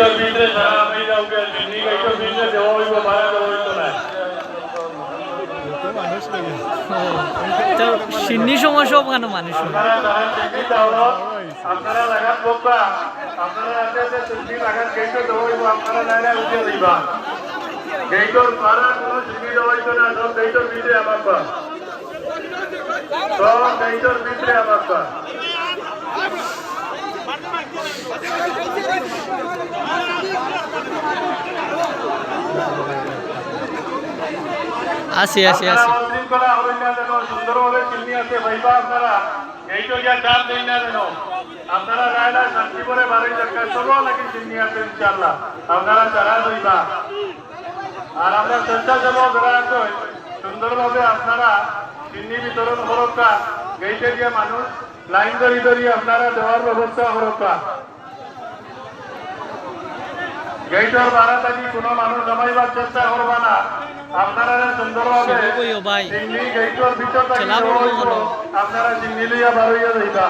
গাইটোর ভিতরে সারা আমি যাওকে চিনি গাইটোর ভিতরে দেওয়া হইব বাইরে দেওয়া হইত না তো সিন্নি কেন মানুষ আপনারা লাগাত আপনারা আছে লাগাত গাইটো আপনারা নাইলে দিবা গাইটোর কোনো না সব গাইটোর ভিতরে আমার পা সব গাইটোর ভিতরে আমার পা আসি আসি আসি। অশৃঙ্খলা হবেন না যেন, সুন্দরভাবে চিনি আছে, ভাইবা আপনারা। এইটো যা চাপ দেই না যেন। আপনারা রায়লা শান্তি করে বাড়ি নাকি চিনি আছে আছে আপনারা দেওয়ার ব্যবস্থা করকা গেইটর বাড়া থাকি কোনো মানুষ জমাইবার চেষ্টা করবা না আপনারা সুন্দরভাবে। চিনি গেইটর ভিতর। আপনারা চিনি লইয়া বার হইয়া যাইবা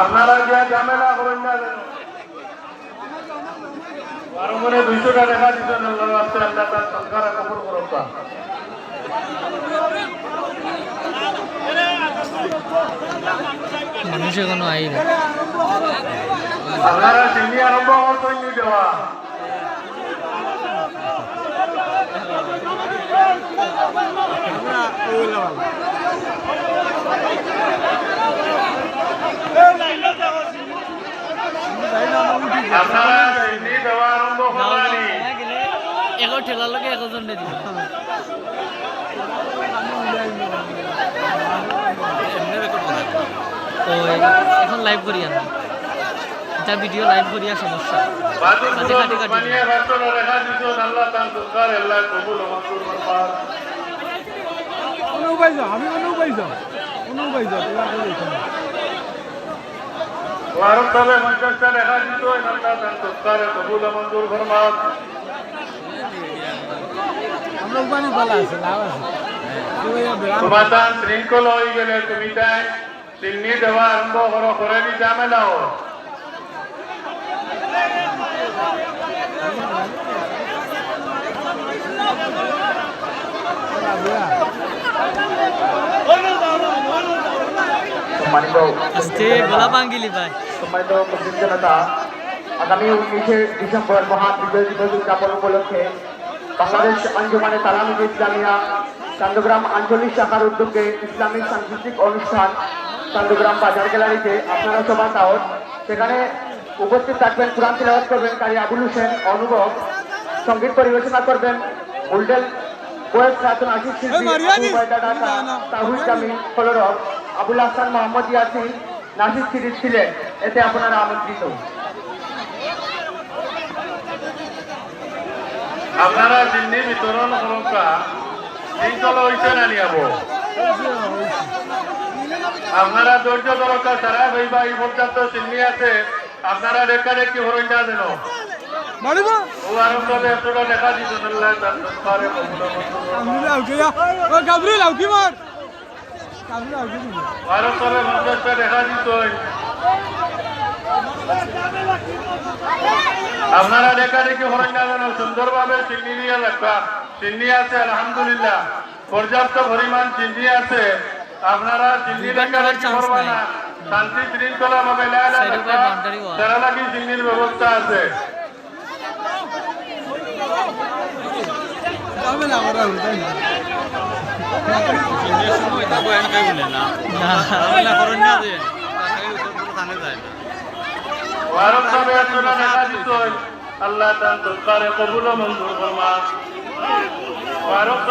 আপনারা যে ঝামেলা করেন না যেন। বারম্বারে দুইশোটা টাকা দিতেন আল্লাহ তার সংসার কবুল করবা মানুষ এখনও আই না আপনারা চিনি আরম্ভ করতেন নি দেওয়া আপনারা তো এখন লাইভ করি আমি। এটা ভিডিও লাইভ করিয়া সমস্যা কাটি কাটি আমি যাও যাও শৃঙ্খল হয়ে গেলে তুমি তাই। চিহ্নি দেওয়া আরম্ভ করো করে নি ঝামেলাও। আস্তে গোলা ভাঙ্গিলি ভাই। সম্মানিত মুসলিম জনতা আগামী উনিশে ডিসেম্বর মহান বিজয় দিবস উদযাপন উপলক্ষে বাংলাদেশ আঞ্জুমানে তালামি ইসলামিয়া চন্দ্রগ্রাম আঞ্চলিক শাখার উদ্যোগে ইসলামিক সাংস্কৃতিক অনুষ্ঠান চন্দ্রগ্রাম বাজার গ্যালারিতে আপনারা সভা দাওয়াত সেখানে উপস্থিত থাকবেন কোরআন তিলাওয়াত করবেন কারি আবুল হোসেন অনুভব সংগীত পরিবেশনা করবেন উল্ডেল বয়স রাতুন আশিক শিল্পী এই মারিয়া আবু নি। বাইদা ঢাকা তাহুল জামিন ফলরব আবুল হাসান মোহাম্মদ ইয়াসিন নাসির সিরিজ ছিলেন। এতে আপনারা আমন্ত্রিত। আপনারা চিহ্নি বিতরণ হইতে না নিয়াব আপনারা ধৈর্য দরকার সারা ভাইবা এই পর্যন্ত চিহ্নি আছে। আপনারা রেখা না ও আরম্ভ দেখা দিত তার ভারত তবে মঞ্চটা দেখা দিত আপনারা দেখা দেখি হরেন না যেন সুন্দরভাবে চিহ্নি নিয়ে রাখা চিহ্নি আছে আলহামদুলিল্লাহ। পর্যাপ্ত পরিমাণ চিহ্নি আছে। আপনারা নাই। শান্তি শৃঙ্খলা মোকাবিলা তারা চিহ্নির ব্যবস্থা আছে। আল্লাহ তার সরকারে কবুল মঞ্জুর ফরমা ভারত